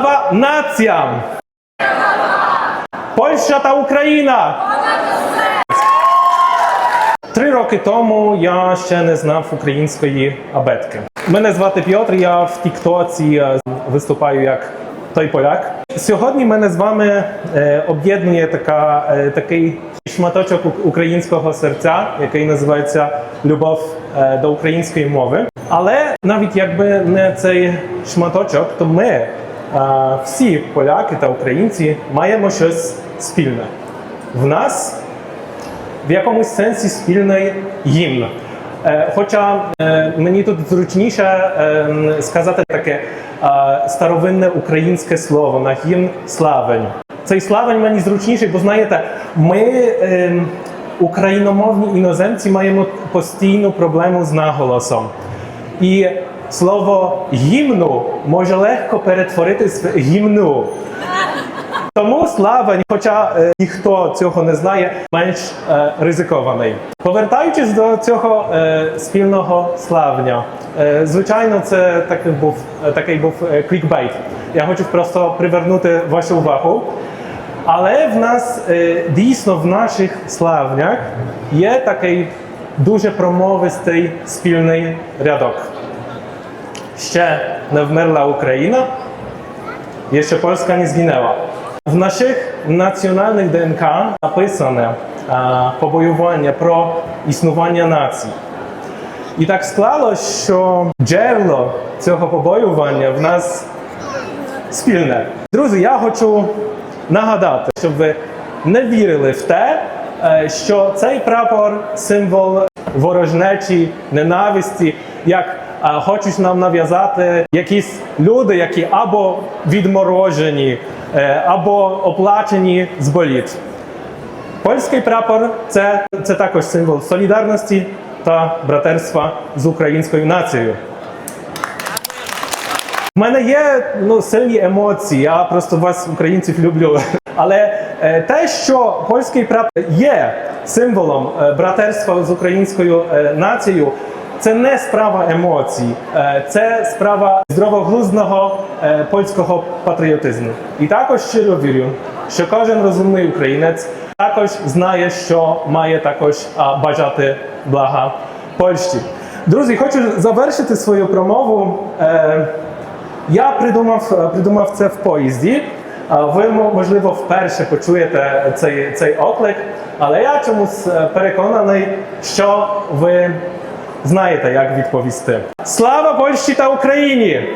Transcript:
Слава націям! Польща та Україна! Три роки тому я ще не знав української абетки. Мене звати Пьотр, я в Тіктоці е, виступаю як той поляк. Сьогодні мене з вами е, об'єднує така, е, такий шматочок українського серця, який називається Любов до української мови. Але навіть якби не цей шматочок, то ми, всі поляки та українці, маємо щось спільне. В нас в якомусь сенсі спільний гімн. Е, Хоча е, мені тут зручніше е, сказати таке старовинне українське слово на гімн славень. Цей славень мені зручніший, бо знаєте, ми, е, україномовні іноземці, маємо постійну проблему з наголосом. І слово гімну може легко перетворитись в гімну. Тому славень, хоча е, ніхто цього не знає, менш е, ризикований. Повертаючись до цього е, спільного славня, е, звичайно, це такий був е, такий був е, клікбейт. Я хочу просто привернути вашу увагу. Але в нас е, дійсно в наших славнях є такий дуже промовистий спільний рядок. Ще не вмерла Україна, jeszcze Polska nie zginęła. W naszych nacjonalnych DNK написане а, побоювання про існування націй. І так склалось, що джерело цього побоювання в нас спільне. Друзі, я хочу нагадати, щоб ви не вірили в те, що цей прапор символ ворожнечі, ненависті, як е, хочуть нам нав'язати якісь люди, які або відморожені, е, або оплачені з боліт. Польський прапор це, це також символ солідарності та братерства з українською нацією. У мене є ну, сильні емоції, я просто вас, українців, люблю. Але е, те, що польський прапор є символом е, братерства з українською е, нацією, це не справа емоцій, е, це справа здравоглузного е, польського патріотизму. І також щиро вірю, що кожен розумний українець також знає, що має також бажати блага Польщі. Друзі, хочу завершити свою промову. Е, я придумав, е, придумав це в поїзді. Ви мо- можливо вперше почуєте цей, цей оклик, але я чомусь е, переконаний, що ви знаєте, як відповісти. Слава Польщі та Україні!